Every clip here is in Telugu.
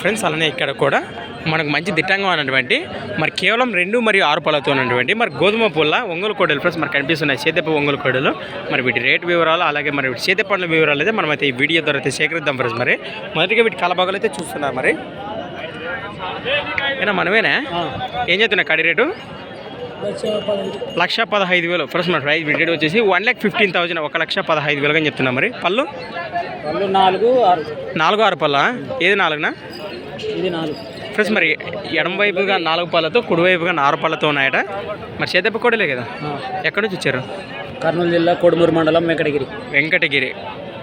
ఫ్రెండ్స్ అలానే ఇక్కడ కూడా మనకు మంచి దిట్టంగా ఉన్నటువంటి మరి కేవలం రెండు మరియు ఆరు పళ్ళతో ఉన్నటువంటి మరి గోధుమ పుల్ల ఒంగోలు కోడలు ఫ్రెండ్స్ మనకు కనిపిస్తున్నాయి. చేతప్ప ఒంగోలు కోడలు. మరి వీటి రేట్ వివరాలు అలాగే మరి వీటి చేత పండ్ల వివరాలు అయితే మనమైతే ఈ వీడియో ద్వారా అయితే సేకరిద్దాం ఫ్రెండ్స్ మరి. మొదటిగా వీటి కలబాగాలు అయితే చూస్తున్నారు మరి. ఏనా మనమేనా? ఏం చెప్తున్నా కడి రేటు? లక్ష పదహైదు. వేలు. ఫ్రెండ్స్ మన ప్రైస్ రేట్ వచ్చేసి వన్ ల్యాక్ ఫిఫ్టీన్ థౌసండ్ ఒక లక్ష పదహైదు వేలుగా చెప్తున్నా మరి. పళ్ళు? వాళ్ళు నాలుగు ఆరు. నాలుగు ఆరు పళ్ళ? ఏది నాలుగునా? ఇది నాలుగు. ఫ్రెండ్స్ మరి ఎడమ వైపుగా నాలుగు పళ్ళతో కుడి వైపుగా ఆరు పళ్ళతో ఉన్నాయట. మరి చేతప్ప కోడలే కదా? ఎక్కడి నుంచి వచ్చారు? కర్నూలు జిల్లా కొడుమూరు మండలం వెంకటగిరి. వెంకటగిరి.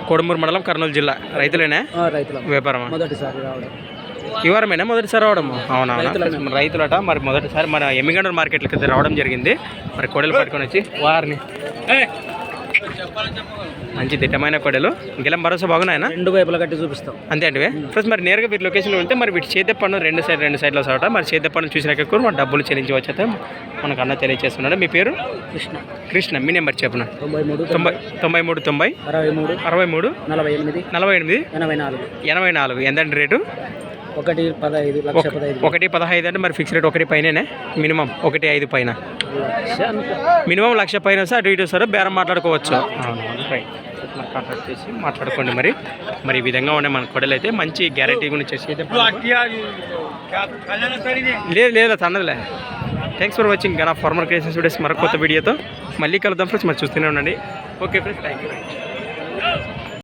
కొడుమూరు మండలం కర్నూలు జిల్లా. రైతులేనా? రైతుల. వ్యాపారమా? మొదటిసారి రావడం. ఈ వారమేనా మొదటిసారి రావడం అవునా? రైతులట మరి మొదటిసారి మన ఎమ్మిగండూరు మార్కెట్లకి అయితే రావడం జరిగింది. మరి కొడలు పట్టుకొని వచ్చి వారిని. మంచి దిట్టమైన కొడలు. గెలం భరోసా బాగున్నాయనా? రెండు వైపులా కట్టి చూపిస్తాం. అంతే అంటే ఫ్రెండ్స్ మరి నేరుగా వీటి లొకేషన్లో వెళ్తే మరి వీటి చేతే పన్ను రెండు సైడ్ రెండు సైడ్లో సాట మరి చేతే పన్ను చూసినాక కూడా మన డబ్బులు చెల్లించవచ్చు అయితే మనకు అన్న తెలియజేస్తున్నాడు మీ పేరు? కృష్ణ. కృష్ణ. మీ నెంబర్ చెప్పున? తొంభై మూడు తొంభై తొంభై మూడు తొంభై. అరవై మూడు అరవై మూడు నలభై ఎనిమిది నలభై ఎనిమిది ఎనభై నాలుగు. ఎనభై నాలుగు. ఎంతంటే రేటు? ఒకటి పదహైదు లక్ష పదహైదు. ఒకటి పదహైదు అంటే మరి ఫిక్స్ రేట్ ఒకటి పైననే? మినిమం ఒకటి ఐదు పైన. మినిమం లక్ష పైన వస్తే అటు ఇటు వస్తారో బేరం మాట్లాడుకోవచ్చు. రైట్ కాంటాక్ట్ చేసి మాట్లాడుకోండి మరి. మరి ఈ విధంగా ఉండే మన కొడలు అయితే మంచి గ్యారంటీ గురించి చేసి అయితే లేదు లేదు తన్నదిలే thanks for watching Gana farmer creations videos మరొక కొత్త వీడియోతో మళ్ళీ కలుద్దాం ఫ్రెండ్స్ మరి చూస్తూనే ఉండండి. Okay friends thank you